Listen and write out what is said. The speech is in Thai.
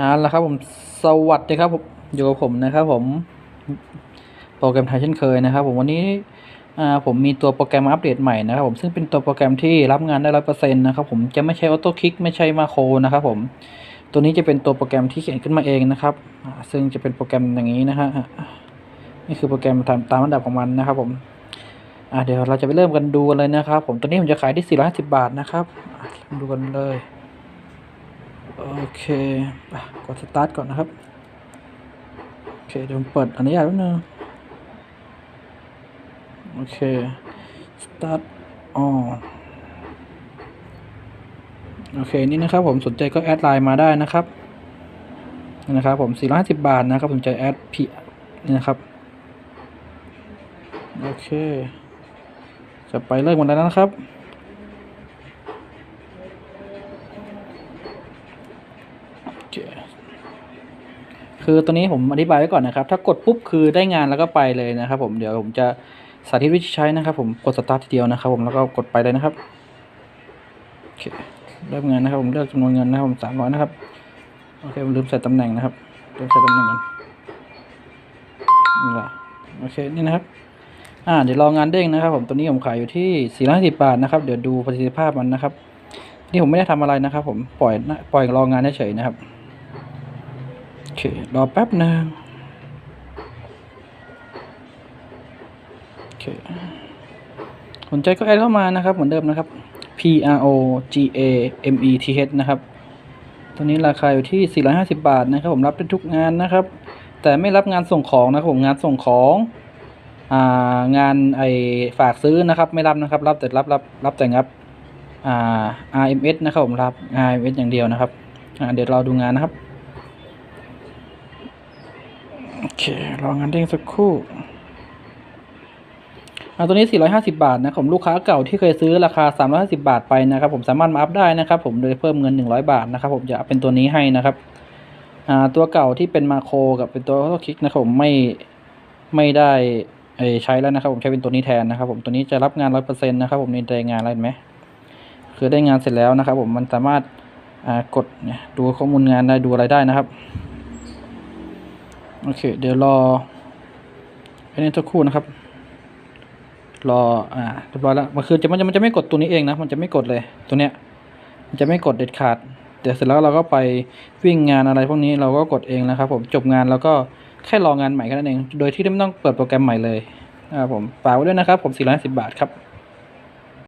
อ่าแล้วครับผมสวัสดีครับผมอยู่กับผมนะครับผมโปรแกรมไทยเช่นเคยนะครับ ผมวันนี้อ่าผมมีตัวโปรแกรมอัปเดตใหม่นะครับผมซึ่งเป็นตัวโปรแกรมที่รับงานได้ร้อยเปอร์เซ็นต์นะครับผมจะไม่ใช่ออโต้คลิกไม่ใช่มาโครนะครับผมตัวนี้จะเป็นตัวโปรแกรมที่เขียนขึ้นมาเองนะครับซึ่งจะเป็นโปรแกรมอย่างนี้นะฮะนี่คือโปรแกรมตามตามระดับของมันนะครับ ผมอ่าเดี๋ยวเราจะไปเริ่มกันดูกันเลยนะครับ ผมตัวนี้ผมจะขายที่450บาทนะครับมาดูกันเลย โอเคอะกดสตาร์ทก่อนนะครับ โอเคเดี๋ยวผมเปิดอนุญาตแป๊บนึงโอเคสตาร์ทอ๋อโอเค นี่นะครับผมสนใจก็แอดไลน์มาได้นะครับนี่นะครับผม 450 บาทนะครับสนใจแอดพีนี่นะครับ โอเค จะไปเริ่มกันแล้วนะครับ โอเคคือตัวนี้ผมอธิบายไว้ก่อนนะครับ ถ้ากดปุ๊บคือได้งานแล้วก็ไปเลยนะครับ ผมเดี๋ยวผมจะสาธิตวิธีใช้นะครับผมกดสตาร์ททีเดียวนะครับ ผมแล้วก็กดไปเลยนะครับโอเคเริ่มงานนะครับ ผมเลือกจำนวนเงินนะครับผมสามร้อยนะครับโอเคผมลืมใส่ตำแหน่งนะครับลืมใส่ตำแหน่งกันนี่แหละโอเคนี่นะครับอ่าเดี๋ยวรองานเด้งนะครับ ผมตัวนี้ผมขายอยู่ที่สี่ร้อยสิบบาทนะครับ เดี๋ยวดูประสิทธิภาพมันนะครับ นี่ผมไม่ได้ทำอะไรนะครับ ผมปล่อยปล่อยรองานเฉยๆนะครับ รอแป๊บหนึงโอเคสนใจก็แอดเข้ามานะครับเหมือนเดิมนะครับ P R O G A M E T H นะครับ ตัวนี้ราคาอยู่ที่ 450 บาทนะครับ ผมรับได้ทุกงานนะครับ แต่ไม่รับงานส่งของนะครับผมงานส่งของอ่างานไอฝากซื้อนะครับ ไม่รับนะครับ รับแต่รับรับรับแต่งับอ่า RMS นะครับผมรับ RMS อย่างเดียวนะครับเดี๋ยวเราดูงานนะครับ โอ เครองานเด้งสักครู่อ่าตัวนี้ 450 บาทนะผมลูกค้าเก่าที่เคยซื้อราคา 350 บาทไปนะครับ ผมสามารถมาอัพได้นะครับ ผมโดยเพิ่มเงิน 100 บาทนะครับ ผมจะเป็นตัวนี้ให้นะครับอ่าตัวเก่าที่เป็นมาโครกับเป็นตัวคลิกนะครับผมไม่ไม่ได้ใช้แล้วนะครับ ผมใช้เป็นตัวนี้แทนนะครับ ผมตัวนี้จะรับงาน 100%นะครับ ผมนี่ได้งานอะไรไหมคือได้งานเสร็จแล้วนะครับ ผมมันสามารถกดดูข้อมูลงานได้ดูอะไรได้นะครับ โอเค เดี๋ยวรออันนี้สักครู่นะครับ รอ อ่า เรียบร้อยแล้ว มันคือจะมันจะมันจะไม่กดตัวนี้เองนะ มันจะไม่กดเลย ตัวเนี้ย มันจะไม่กดเด็ดขาด เดี๋ยวเสร็จแล้วเราก็ไปวิ่งงานอะไรพวกนี้เราก็กดเองนะครับ ผม จบงานแล้วก็แค่รองานใหม่แค่นั้นเอง โดยที่ไม่ต้องเปิดโปรแกรมใหม่เลยนะครับผม ฝากไว้ด้วยนะครับ ผม 450 บาทครับ